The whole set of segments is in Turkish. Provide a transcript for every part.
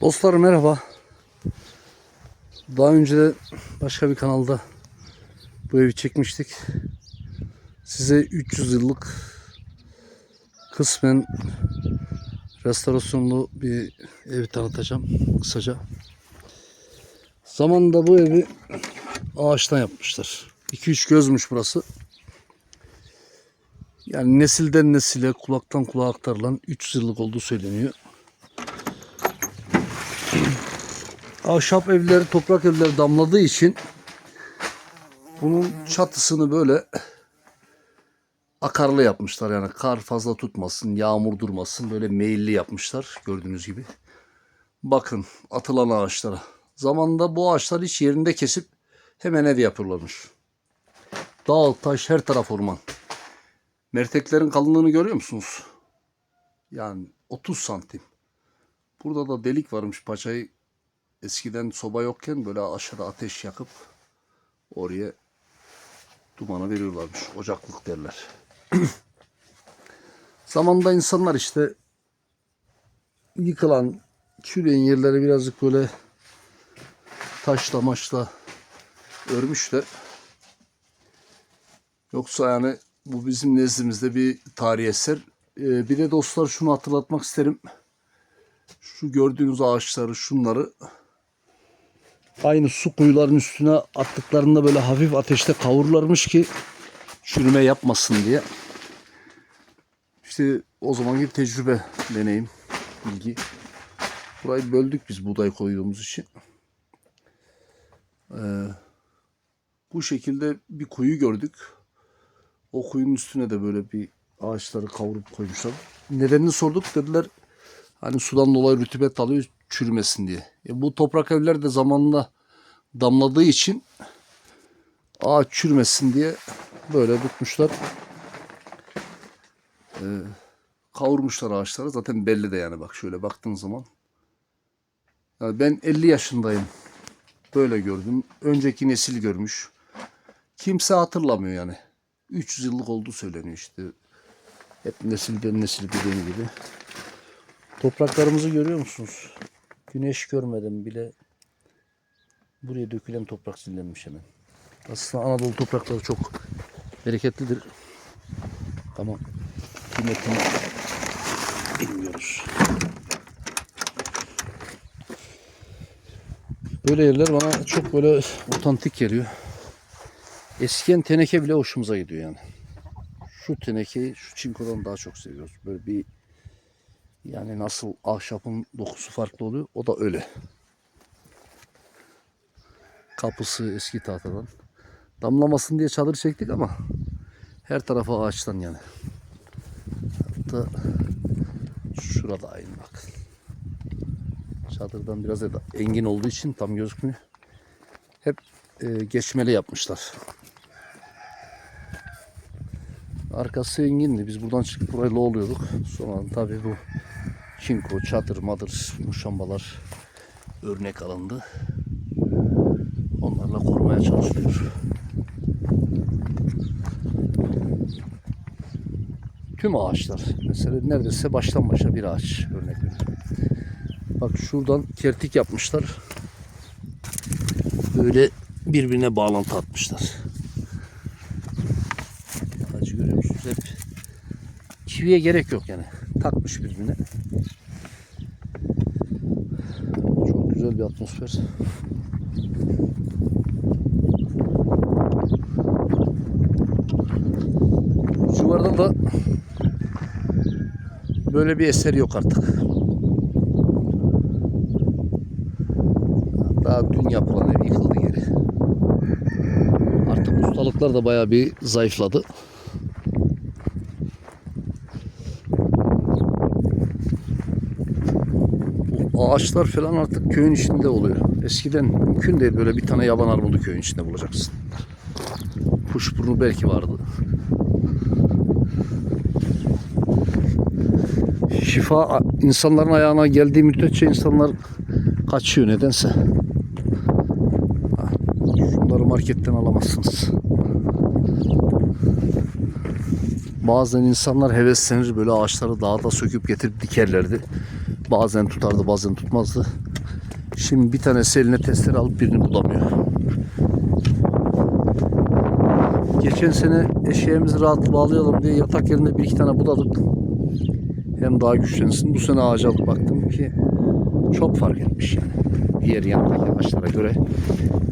Dostlar merhaba. Daha önce de başka bir kanalda bu evi çekmiştik. Size 300 yıllık kısmen restorasyonlu bir evi tanıtacağım kısaca. Zamanında bu evi ağaçtan yapmışlar. 2-3 gözmüş burası. Yani nesilden nesile, kulaktan kulağa aktarılan 300 yıllık olduğu söyleniyor. Ahşap evleri, toprak evleri damladığı için bunun çatısını böyle akarlı yapmışlar. Yani kar fazla tutmasın, yağmur durmasın. Böyle meyilli yapmışlar gördüğünüz gibi. Bakın atılan ağaçlara. Zamanında bu ağaçlar hiç yerinde kesip hemen ev yapıyorlarmış. Dağ, taş, her taraf orman. Merteklerin kalınlığını görüyor musunuz? Yani 30 santim. Burada da delik varmış paçayı eskiden soba yokken böyle aşağıda ateş yakıp oraya dumanı veriyorlarmış. Ocaklık derler. Zamanında insanlar işte yıkılan, çürüyen yerleri birazcık böyle taşla maçla örmüşler. Yoksa yani bu bizim nezdimizde bir tarihi eser. Ee, bir de dostlar şunu hatırlatmak isterim. Şu gördüğünüz ağaçları, şunları aynı su kuyuların üstüne attıklarında böyle hafif ateşte kavururlarmış ki çürüme yapmasın diye. İşte o zamanki tecrübe, deneyim, bilgi. Burayı böldük biz buğday koyduğumuz için. Ee, bu şekilde bir kuyu gördük. O kuyunun üstüne de böyle bir ağaçları kavurup koymuşlar. Nedenini sorduk dediler hani sudan dolayı rütubet alıyor çürümesin diye. E bu toprak evler de zamanla damladığı için ağaç çürümesin diye böyle tutmuşlar. Ee, kavurmuşlar ağaçları. Zaten belli de yani bak şöyle baktığın zaman. Yani ben 50 yaşındayım. Böyle gördüm. Önceki nesil görmüş. Kimse hatırlamıyor yani. 300 yıllık olduğu söyleniyor işte. Hep nesilden nesil dediğim gibi. Topraklarımızı görüyor musunuz? Güneş görmeden bile buraya dökülen toprak sillenmiş hemen. Aslında Anadolu toprakları çok bereketlidir. Ama kıymetini bilmiyoruz. Böyle yerler bana çok böyle otantik geliyor. Eskiyen teneke bile hoşumuza gidiyor yani. Şu tenekeyi şu çinkodan daha çok seviyoruz. Böyle bir yani nasıl ahşapın dokusu farklı oluyor o da öyle. Kapısı eski tahtadan. Damlamasın diye çadır çektik ama her tarafa ağaçtan yani. Hatta şurada aynı bak. Çadırdan biraz da engin olduğu için tam gözükmüyor. Hep e, geçmeli yapmışlar. Arkası engindi. Biz buradan çıkıp burayla oluyorduk. Sonra tabii bu çinko, çadır, madır, muşambalar örnek alındı. Onlarla korumaya çalışılıyor. Tüm ağaçlar. Mesela neredeyse baştan başa bir ağaç örnek. Bak şuradan kertik yapmışlar. Böyle birbirine bağlantı atmışlar. Ağacı görüyor musunuz? Hep çiviye gerek yok yani. Takmış birbirine. Çok güzel bir atmosfer. Civarda da böyle bir eser yok artık. Daha dün yapılan ev yıkıldı geri. Artık ustalıklar da bayağı bir zayıfladı. Ağaçlar falan artık köyün içinde oluyor. Eskiden mümkün değil böyle bir tane yaban armudu köyün içinde bulacaksın. Kuşburnu belki vardı. Şifa insanların ayağına geldiği müddetçe insanlar kaçıyor nedense. Ha, Şunları marketten alamazsınız. Bazen insanlar heveslenir böyle ağaçları dağda söküp getirip dikerlerdi. Bazen tutardı bazen tutmazdı. Şimdi bir tanesi eline testere alıp birini bulamıyor. Geçen sene eşeğimizi rahat bağlayalım diye yatak yerine bir iki tane buladık. Hem daha güçlensin. Bu sene ağaca baktım ki çok fark etmiş yani. Diğer yandaki ağaçlara göre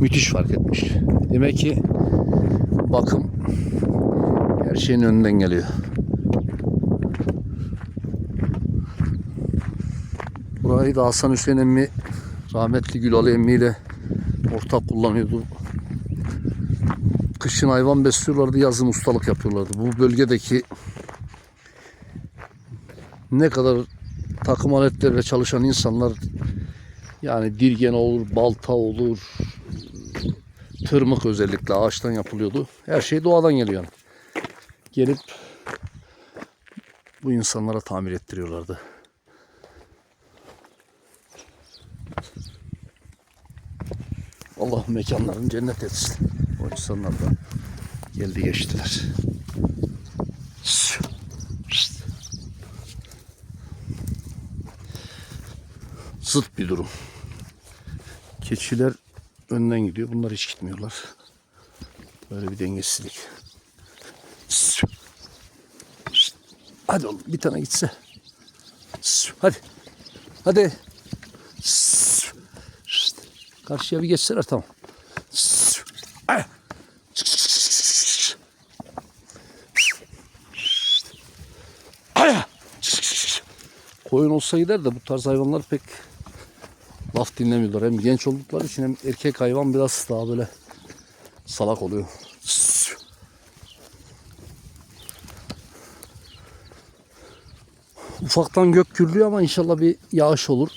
müthiş fark etmiş. Demek ki bakım her şeyin önünden geliyor. Burayı da Hasan Hüseyin emmi rahmetli Gülalı emmiyle ortak kullanıyordu. Kışın hayvan besliyorlardı, yazın ustalık yapıyorlardı. Bu bölgedeki ne kadar takım aletleriyle çalışan insanlar yani dirgen olur, balta olur, tırmık özellikle ağaçtan yapılıyordu. Her şey doğadan geliyor yani. Gelip bu insanlara tamir ettiriyorlardı. Allah mekanlarını cennet etsin. O insanlar da geldi geçtiler. Zıt bir durum. Keçiler önden gidiyor. Bunlar hiç gitmiyorlar. Böyle bir dengesizlik. Hadi oğlum bir tane gitse. Hadi. Hadi. Karşıya bir geçseler tamam. Koyun olsa gider de bu tarz hayvanlar pek laf dinlemiyorlar. Hem genç oldukları için hem erkek hayvan biraz daha böyle salak oluyor. Ufaktan gök gürlüyor ama inşallah bir yağış olur.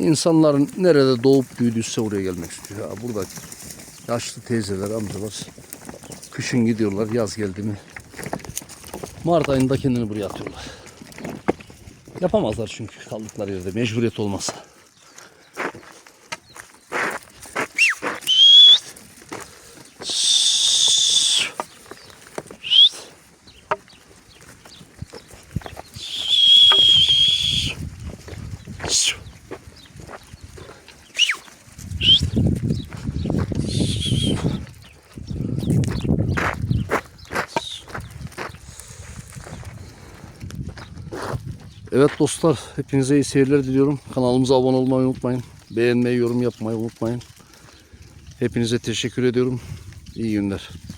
İnsanların nerede doğup büyüdüyse oraya gelmek istiyor. Ha, burada yaşlı teyzeler, amcalar kışın gidiyorlar, yaz geldi mi Mart ayında kendini buraya atıyorlar. Yapamazlar çünkü kaldıkları yerde mecburiyet olmasa. Evet dostlar, hepinize iyi seyirler diliyorum. Kanalımıza abone olmayı unutmayın. Beğenmeyi, yorum yapmayı unutmayın. Hepinize teşekkür ediyorum. İyi günler.